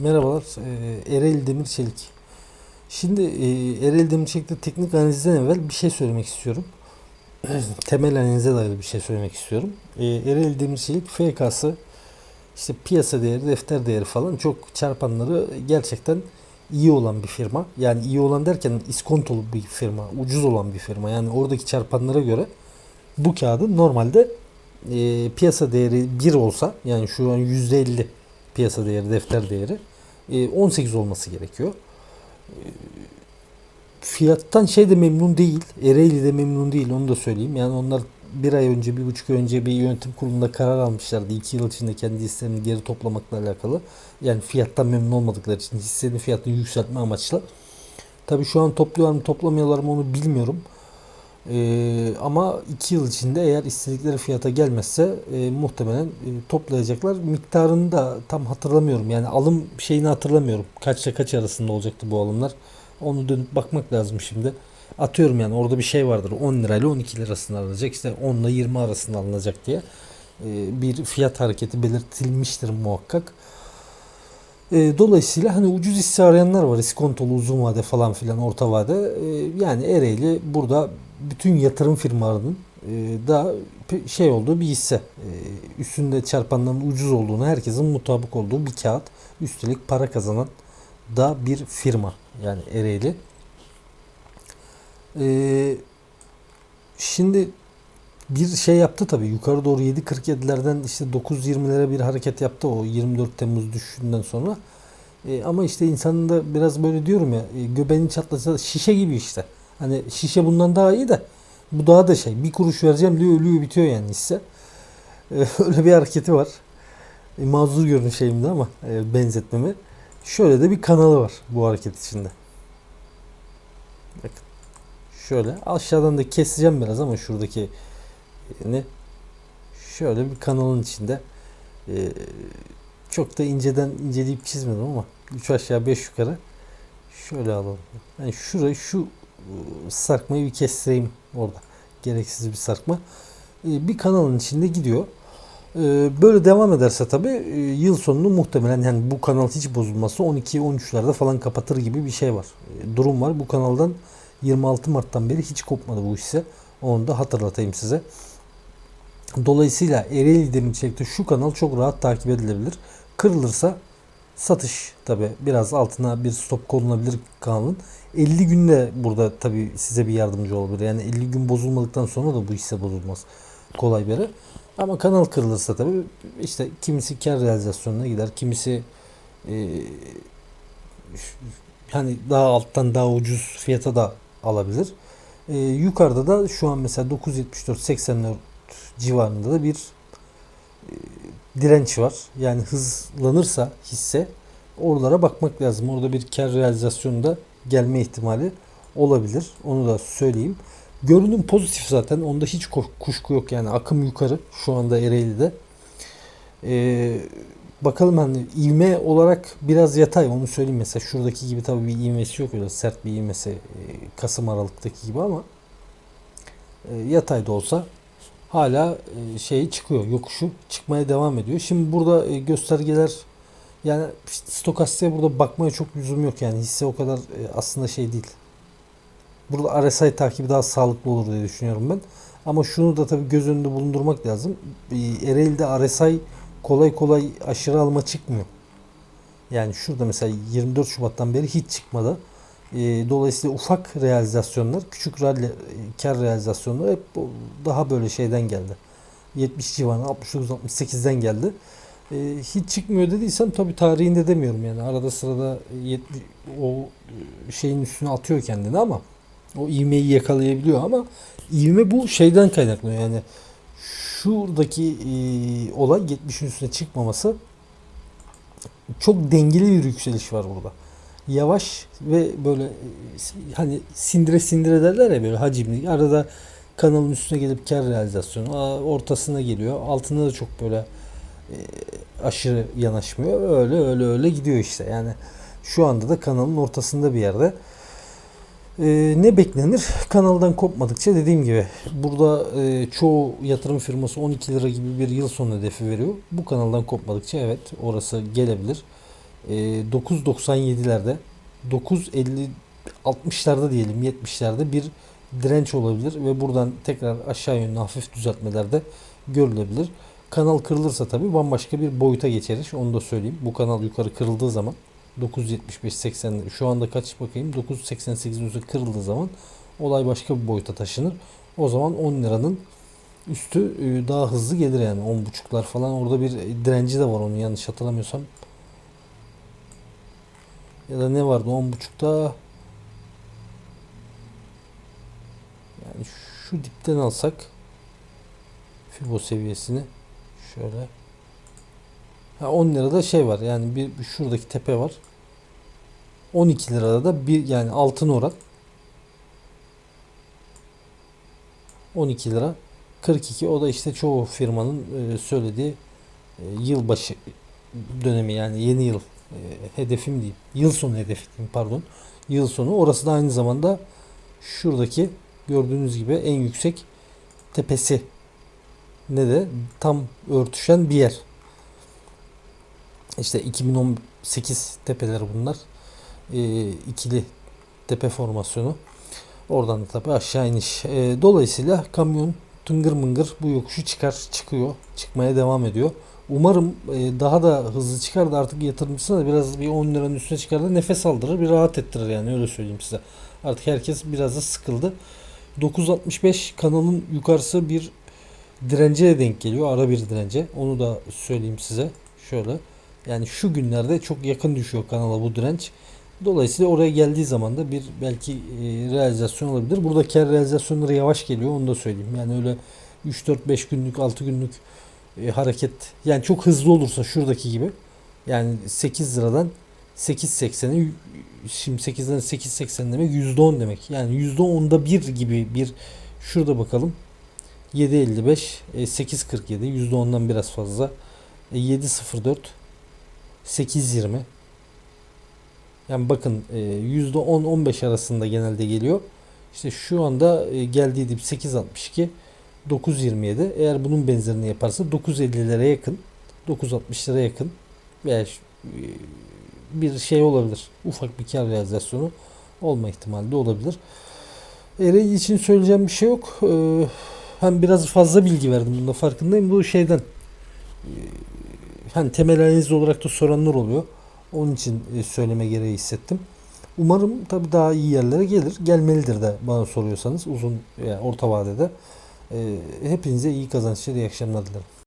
Merhabalar, eee, Ereğli Demir Çelik. Şimdi eee, Ereğli Demir Çelik'te teknik analizden evvel bir şey söylemek istiyorum. Temel analize dair bir şey söylemek istiyorum. Eee Ereğli Demir Çelik FK'sı işte piyasa değeri, defter değeri falan çok çarpanları gerçekten iyi olan bir firma. Yani iyi olan derken iskontolu bir firma, ucuz olan bir firma. Yani oradaki çarpanlara göre bu kağıdın normalde eee, piyasa değeri 1 olsa yani şu an %50 piyasa değeri, defter değeri e, 18 olması gerekiyor. E, Fiyattan şey de memnun değil. Ereğli de memnun değil onu da söyleyeyim. Yani onlar bir ay önce, bir buçuk ay önce bir yönetim kurulunda karar almışlardı. iki yıl içinde kendi hisselerini geri toplamakla alakalı. Yani fiyattan memnun olmadıkları için hissenin fiyatını yükseltme amaçlı. Tabii şu an topluyorlar mı toplamıyorlar mı onu bilmiyorum. Ee, ama 2 yıl içinde eğer istedikleri fiyata gelmezse e, muhtemelen e, toplayacaklar. Miktarını da tam hatırlamıyorum. Yani alım şeyini hatırlamıyorum. Kaçla kaç arasında olacaktı bu alımlar. Onu dönüp bakmak lazım şimdi. Atıyorum yani orada bir şey vardır. 10 lirayla 12 lirasında alınacak. İşte 10 ile 20 arasında alınacak diye e, bir fiyat hareketi belirtilmiştir muhakkak. E, dolayısıyla hani ucuz hisse arayanlar var. İskontolu uzun vade falan filan orta vade. E, yani Ereğli burada bütün yatırım firmalarının e, da şey olduğu bir hisse. E, üstünde çarpanların ucuz olduğunu herkesin mutabık olduğu bir kağıt. Üstelik para kazanan da bir firma. Yani Ereğli. E, şimdi bir şey yaptı tabii. Yukarı doğru 7.47'lerden işte 9.20'lere bir hareket yaptı o 24 Temmuz düşüşünden sonra. E, ama işte insanın da biraz böyle diyorum ya göbeğini çatlasa şişe gibi işte. Hani şişe bundan daha iyi de bu daha da şey bir kuruş vereceğim diyor ölüyor bitiyor yani hisse. E, öyle bir hareketi var. E, mazur görün şeyimde ama e, benzetmemi. Şöyle de bir kanalı var bu hareket içinde. Bakın. Şöyle aşağıdan da keseceğim biraz ama şuradaki ne şöyle bir kanalın içinde e, çok da inceden inceleyip çizmedim ama 3 aşağı 5 yukarı şöyle alalım. Yani şurayı şu e, sarkmayı bir kestireyim orada. Gereksiz bir sarkma. E, bir kanalın içinde gidiyor. E, Böyle devam ederse tabi yıl sonunu muhtemelen yani bu kanal hiç bozulmazsa 12-13'lerde falan kapatır gibi bir şey var. E, Durum var. Bu kanaldan 26 Mart'tan beri hiç kopmadı bu hisse. Onu da hatırlatayım size. Dolayısıyla Ereğli Demir Çelik'te şu kanal çok rahat takip edilebilir. Kırılırsa satış tabi biraz altına bir stop konulabilir kanalın. 50 günde burada tabi size bir yardımcı olabilir. Yani 50 gün bozulmadıktan sonra da bu hisse bozulmaz. Kolay bir. Ama kanal kırılırsa tabi işte kimisi kar realizasyonuna gider. Kimisi e, hani daha alttan daha ucuz fiyata da alabilir. E, yukarıda da şu an mesela 974-84 civarında da bir direnç var. Yani hızlanırsa hisse oralara bakmak lazım. Orada bir kar realizasyonu da gelme ihtimali olabilir. Onu da söyleyeyim. Görünüm pozitif zaten. Onda hiç kuşku yok. Yani akım yukarı şu anda Ereğli'de. Ee, bakalım hani ivme olarak biraz yatay onu söyleyeyim mesela şuradaki gibi tabii bir ivmesi yok öyle sert bir ivmesi e, Kasım Aralık'taki gibi ama e, yatay da olsa hala e, şey çıkıyor yokuşu çıkmaya devam ediyor. Şimdi burada e, göstergeler yani stokastiğe burada bakmaya çok lüzum yok yani hisse o kadar e, aslında şey değil. Burada RSI takibi daha sağlıklı olur diye düşünüyorum ben. Ama şunu da tabii göz önünde bulundurmak lazım. Ereğli'de RSI kolay kolay aşırı alma çıkmıyor. Yani şurada mesela 24 Şubat'tan beri hiç çıkmadı. E, dolayısıyla ufak realizasyonlar, küçük rally, kar realizasyonları hep daha böyle şeyden geldi. 70 civarına 69-68'den geldi. E, hiç çıkmıyor dediysem tabii tarihinde demiyorum yani. Arada sırada 70, o şeyin üstüne atıyor kendini ama o ivmeyi yakalayabiliyor ama ivme bu şeyden kaynaklanıyor yani şuradaki e, olay 70'in üstüne çıkmaması çok dengeli bir yükseliş var burada. Yavaş ve böyle hani sindire sindire derler ya böyle hacimli. Arada kanalın üstüne gelip kar realizasyonu ortasına geliyor. Altında da çok böyle e, aşırı yanaşmıyor. Öyle öyle öyle gidiyor işte. Yani şu anda da kanalın ortasında bir yerde. Ee, ne beklenir? Kanaldan kopmadıkça dediğim gibi burada e, çoğu yatırım firması 12 lira gibi bir yıl sonu hedefi veriyor. Bu kanaldan kopmadıkça evet orası gelebilir. E, 9.97'lerde 9.50 60'larda diyelim 70'lerde bir direnç olabilir ve buradan tekrar aşağı yönlü hafif düzeltmelerde görülebilir. Kanal kırılırsa tabi bambaşka bir boyuta geçeriz. Onu da söyleyeyim. Bu kanal yukarı kırıldığı zaman 9.75-80 şu anda kaç bakayım 9.88'in üzeri kırıldığı zaman olay başka bir boyuta taşınır. O zaman 10 liranın üstü e, daha hızlı gelir yani 10.5'lar falan orada bir direnci de var onu yanlış hatırlamıyorsam. Ya da ne vardı? 10.5'ta yani şu dipten alsak Fibo seviyesini şöyle. Ha 10 lirada şey var yani bir, bir şuradaki tepe var. 12 lirada da bir yani altın oran. 12 lira. 42 o da işte çoğu firmanın e, söylediği e, yılbaşı dönemi yani yeni yıl e, hedefim diyeyim. Yıl sonu hedefi diyeyim pardon. Yıl sonu orası da aynı zamanda şuradaki gördüğünüz gibi en yüksek tepesi ne de tam örtüşen bir yer. İşte 2018 tepeleri bunlar. E, ikili tepe formasyonu. Oradan da tabii aşağı iniş. E, dolayısıyla kamyon tıngır mıngır bu yokuşu çıkar, çıkıyor. Çıkmaya devam ediyor. Umarım e, daha da hızlı çıkar da artık yatırımcısına da biraz bir 10 liranın üstüne çıkar da nefes aldırır, bir rahat ettirir yani öyle söyleyeyim size. Artık herkes biraz da sıkıldı. 965 kanalın yukarısı bir dirence de denk geliyor. Ara bir dirence. Onu da söyleyeyim size. Şöyle. Yani şu günlerde çok yakın düşüyor kanala bu direnç. Dolayısıyla oraya geldiği zaman da bir belki e, realizasyon olabilir. Burada kar realizasyonları yavaş geliyor onu da söyleyeyim. Yani öyle 3-4-5 günlük 6 günlük e, hareket yani çok hızlı olursa şuradaki gibi yani 8 liradan 8.80'e şimdi 8'den 8.80 demek %10 demek. Yani %10'da 1 gibi bir şurada bakalım. 7.55 e, 8.47 %10'dan biraz fazla. E, 7.04 8.20 yani bakın e, %10-15 arasında genelde geliyor. İşte şu anda e, geldiği dip 8.62 9.27 eğer bunun benzerini yaparsa 9.50'lere yakın 9.60'lara yakın veya e, bir şey olabilir. Ufak bir kar realizasyonu olma ihtimali de olabilir. Ereği için söyleyeceğim bir şey yok. Ee, hem biraz fazla bilgi verdim bunda farkındayım. Bu şeyden hani temel analiz olarak da soranlar oluyor. Onun için e, söyleme gereği hissettim. Umarım tabii daha iyi yerlere gelir. Gelmelidir de bana soruyorsanız uzun yani orta vadede. Ee, hepinize iyi kazançlar, iyi akşamlar dilerim.